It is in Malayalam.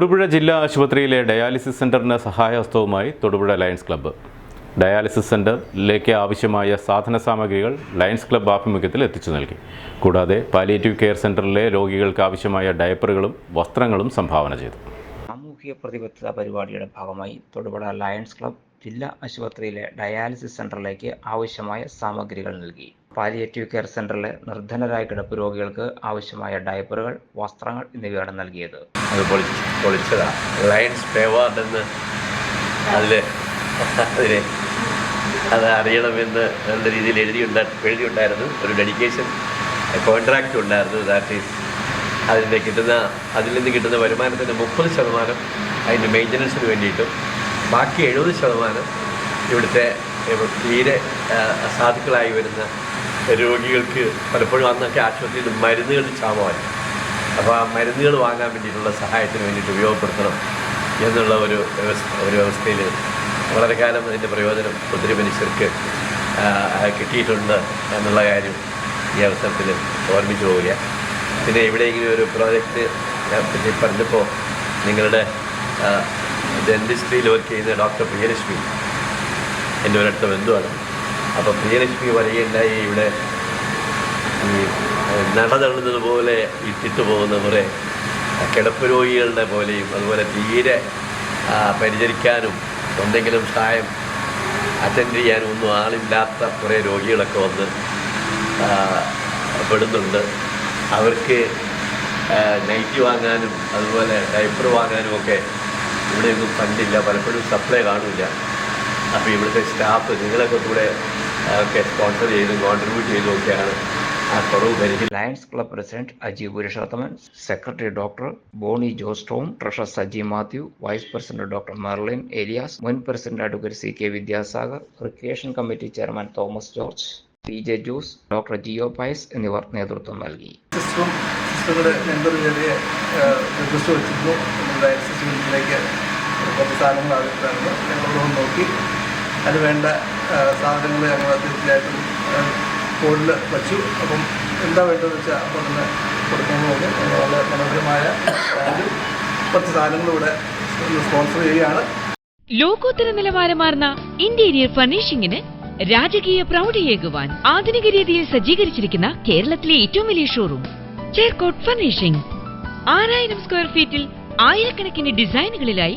തൊടുപുഴ ജില്ലാ ആശുപത്രിയിലെ ഡയാലിസിസ് സെന്ററിന് സഹായഹസ്തവുമായി തൊടുപുഴ ലയൺസ് ക്ലബ്ബ്. ഡയാലിസിസ് സെന്ററിലേക്ക് ആവശ്യമായ സാധന സാമഗ്രികൾ ലയൺസ് ക്ലബ്ബ് ആഭിമുഖ്യത്തിൽ എത്തിച്ചു നൽകി. കൂടാതെ പാലിയേറ്റീവ് കെയർ സെന്ററിലെ രോഗികൾക്ക് ആവശ്യമായ ഡയപ്പറുകളും വസ്ത്രങ്ങളും സംഭാവന ചെയ്തു. സാമൂഹിക പ്രതിബദ്ധത പരിപാടിയുടെ ഭാഗമായി തൊടുപുഴ ലയൺസ് ക്ലബ്ബ് ജില്ലാ ആശുപത്രിയിലെ ഡയാലിസിസ് സെന്ററിലേക്ക് ആവശ്യമായ സാമഗ്രികൾ നൽകി. പാലിയേറ്റീവ് കെയർ സെന്ററിലെ നിർധനരായ കിടപ്പ് രോഗികൾക്ക് ആവശ്യമായ ഡയപ്പറുകൾ വസ്ത്രങ്ങൾ എന്നിവയാണ് നൽകിയത്. അത് അറിയണമെന്ന് നല്ല രീതിയിൽ എഴുതിയുണ്ടാ എഴുതിയുണ്ടായിരുന്നു. ഒരു ഡെഡിക്കേഷൻ കോൺട്രാക്റ്റ് ഉണ്ടായിരുന്നു. ദാറ്റ് ഈസ് അതിന്റെ കിട്ടുന്ന അതിൽ നിന്ന് കിട്ടുന്ന വരുമാനത്തിന്റെ മുപ്പത് ശതമാനം അതിന്റെ മെയിന്റനൻസിന് വേണ്ടിയിട്ടും ബാക്കി എഴുപത് ശതമാനം ഇവിടുത്തെ ഇവ- തീരെ സാധുക്കളായി വരുന്ന രോഗികൾക്ക് പലപ്പോഴും അന്നൊക്കെ ആശുപത്രിയിൽ മരുന്നുകൾ ക്ഷാമമായി. അപ്പോൾ ആ മരുന്നുകൾ വാങ്ങാൻ വേണ്ടിയിട്ടുള്ള സഹായത്തിന് വേണ്ടിയിട്ട് ഉപയോഗപ്പെടുത്തണം എന്നുള്ള ഒരു ഒരു വ്യവസ്ഥയിൽ വളരെ കാലം അതിന്റെ പ്രയോജനം ഒത്തിരി മനുഷ്യർക്ക് കിട്ടിയിട്ടുണ്ട് എന്നുള്ള കാര്യം ഈ അവസരത്തിൽ ഓർമ്മിച്ചു പോവുക പിന്നെ എവിടെയെങ്കിലും ഒരു പ്രോജക്റ്റ് പറ്റി പറഞ്ഞപ്പോൾ നിങ്ങളുടെ ഡെന്റിസ്ട്രിയിൽ വർക്ക് ചെയ്യുന്ന ഡോക്ടർ പ്രിയലക്ഷ്മി എന്റെ ഒരടുത്ത ബന്ധുവാണ്. അപ്പോൾ പ്രിയലക്ഷ്മി പറയുകയുണ്ടായി ഇവിടെ ഈ നട തള്ളുന്നത് പോലെ ഇട്ടിട്ട് പോകുന്ന കുറേ കിടപ്പ് രോഗികളുടെ പോലെയും അതുപോലെ തീരെ പരിചരിക്കാനും എന്തെങ്കിലും സഹായം അറ്റൻഡ് ചെയ്യാനും ഒന്നും ആളില്ലാത്ത കുറേ രോഗികളൊക്കെ വന്ന് പെടുന്നുണ്ട്. അവർക്ക് നൈറ്റ് വാങ്ങാനും അതുപോലെ ഡൈപ്പർ വാങ്ങാനും ഒക്കെ ഇവിടെയൊന്നും ഫണ്ടില്ല പലപ്പോഴും സപ്ലൈ കാണില്ല അപ്പോൾ ഇവിടുത്തെ സ്റ്റാഫ് നിങ്ങളൊക്കെ കൂടെ ഒക്കെ സ്പോൺസർ ചെയ്തും കോൺട്രിബ്യൂട്ട് ചെയ്തും ഒക്കെയാണ് ആ കുറവ് പരിഹരിക്കുന്നത് Lions Club president Aji Purushothaman secretary doctor Bony Jose Tom treasurer Saji Mathew vice president doctor Merlin Elias മുൻ president advocate C K Vidyasagar recreation committee chairman Thomas George P J Jose doctor Jio Pais എന്നിവർ നേതൃത്വം നൽകി. സിസ്റ്ററും സിസ്റ്ററുടെ മെമ്പർ കയറിയ റിക്വസ്റ്റ് വെച്ചിരുന്നു. നമ്മുടെ ഡയാലിസിസ് യൂണിറ്റിലേക്ക് കുറച്ച് സാധനങ്ങൾ ആവശ്യമായിരുന്നു ഞങ്ങളോട് നോക്കി. അതിന് വേണ്ട സാധനങ്ങൾ ഞങ്ങൾ തീർച്ചയായിട്ടും ബോർഡിൽ വച്ചു. അപ്പം എന്താ വേണ്ടതെന്ന് വെച്ചാൽ അപ്പം തന്നെ കൊടുക്കുന്നതുകൊണ്ട് വളരെ മനോഹരമായ കുറച്ച് സാധനങ്ങൾ ഇവിടെ സ്പോൺസർ ചെയ്യുകയാണ്. ലോകോത്തര നിലവാരമാർന്ന ഇന്റീരിയർ ഫർണിഷിംഗിന് രാജകീയ പ്രൗഢിയേകുവാൻ ആധുനിക രീതിയിൽ സജ്ജീകരിച്ചിരിക്കുന്ന കേരളത്തിലെ ഏറ്റവും വലിയ ഷോറൂം ചേർക്കോട്ട് ഫർണിഷിംഗ് ആറായിരം സ്ക്വയർ ഫീറ്റിൽ ആയിരക്കണക്കിന് ഡിസൈനുകളിലായി